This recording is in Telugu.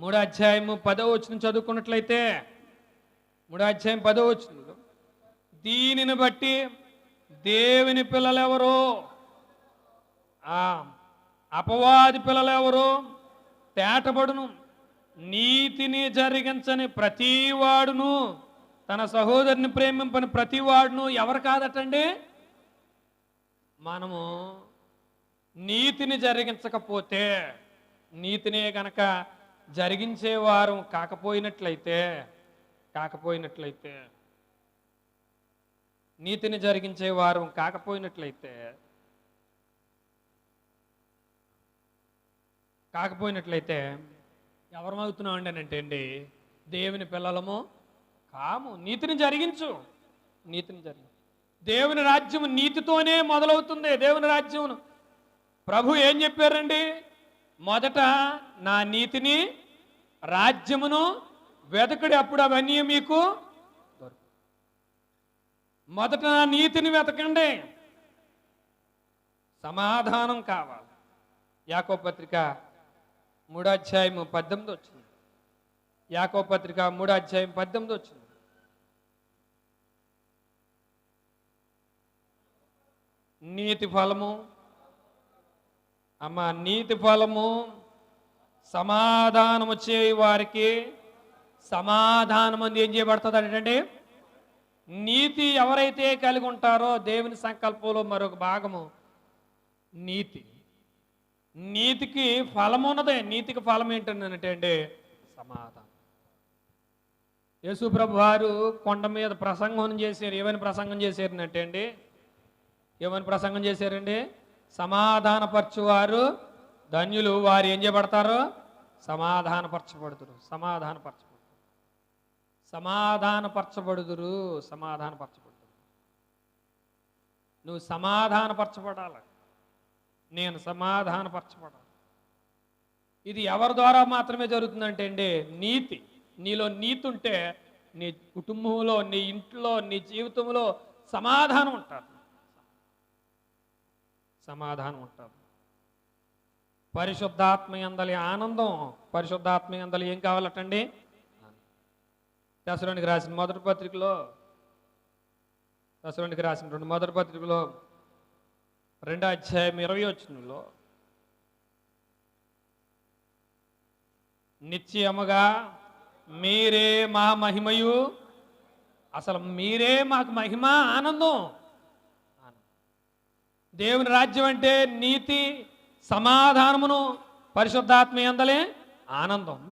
మూడో అధ్యాయము పదో వచ్చిన చదువుకున్నట్లయితే మూడో అధ్యాయం పదో వచ్చిన దీనిని బట్టి దేవుని పిల్లలెవరు ఆ అపవాది పిల్లలెవరు తేటబడును నీతిని జరిగించని ప్రతివాడును తన సహోదరుని ప్రేమింపని ప్రతివాడును ఎవరు కాదటండి? మనము నీతిని జరిగించకపోతే నీతినే గనక జరిగించేవారం కాకపోయినట్లయితే కాకపోయినట్లయితే నీతిని జరిగించేవారం కాకపోయినట్లయితే కాకపోయినట్లయితే ఎవరమవుతున్నాం అండి అంటే అండి దేవుని పిల్లలము కాము. నీతిని జరిగించు. నీతిని జరిగించు దేవుని రాజ్యం నీతితోనే మొదలవుతుంది. దేవుని రాజ్యం ప్రభు ఏం చెప్పారండి? మొదట నా నీతిని రాజ్యమును వెతకడి అప్పుడు అవన్నీ మీకు మొదట నా నీతిని వెతకండి. సమాధానం కావాలి. యాకో పత్రిక మూడో అధ్యాయము పద్దెనిమిది వచ్చింది. యాకో పత్రిక మూడో అధ్యాయం పద్దెనిమిది వచ్చింది. నీతి ఫలము అమ్మ నీతి ఫలము సమాధానము చేయి వారికి సమాధానం అంది. ఏం చేయబడుతుంది అంటే నీతి ఎవరైతే కలిగి ఉంటారో దేవుని సంకల్పంలో మరొక భాగము నీతి. నీతికి ఫలం ఉన్నదే నీతికి ఫలం ఏంటంటే అండి సమాధానం. యేసుప్రభు వారు కొండ మీద ప్రసంగం చేశారు. ఏమైనా ప్రసంగం చేశారనంటే అండి ఏమైనా ప్రసంగం చేశారండి? సమాధానపరచువారు ధన్యులు. వారు ఏం చేయబడతారు? సమాధానపరచబడుతురు సమాధానపరచబడుతురు సమాధానపరచబడుదురు. సమాధానపరచబడుదురు. నువ్వు సమాధానపరచబడాలి. నేను సమాధానపరచబడాలి. ఇది ఎవరి ద్వారా మాత్రమే జరుగుతుందంటే అండి నీతి. నీలో నీతి ఉంటే నీ కుటుంబంలో నీ ఇంట్లో నీ జీవితంలో సమాధానం ఉంటుంది. సమాధానం ఉంటారు పరిశుద్ధాత్మ అందలి ఆనందం పరిశుద్ధాత్మ ఎందలి ఏం కావాలటండి? దశరానికి రాసిన మొదటి పత్రికలో దశరానికి రాసిన రెండు మొదటి పత్రికలో రెండో అధ్యాయం ఇరవై వచ్చినలో నిత్యముగా మీరే మా మహిమయు అసలు మీరే మాకు మహిమ ఆనందం. దేవుని రాజ్యం అంటే నీతి సమాధానమును పరిశుద్ధాత్మ అందలే ఆనందం.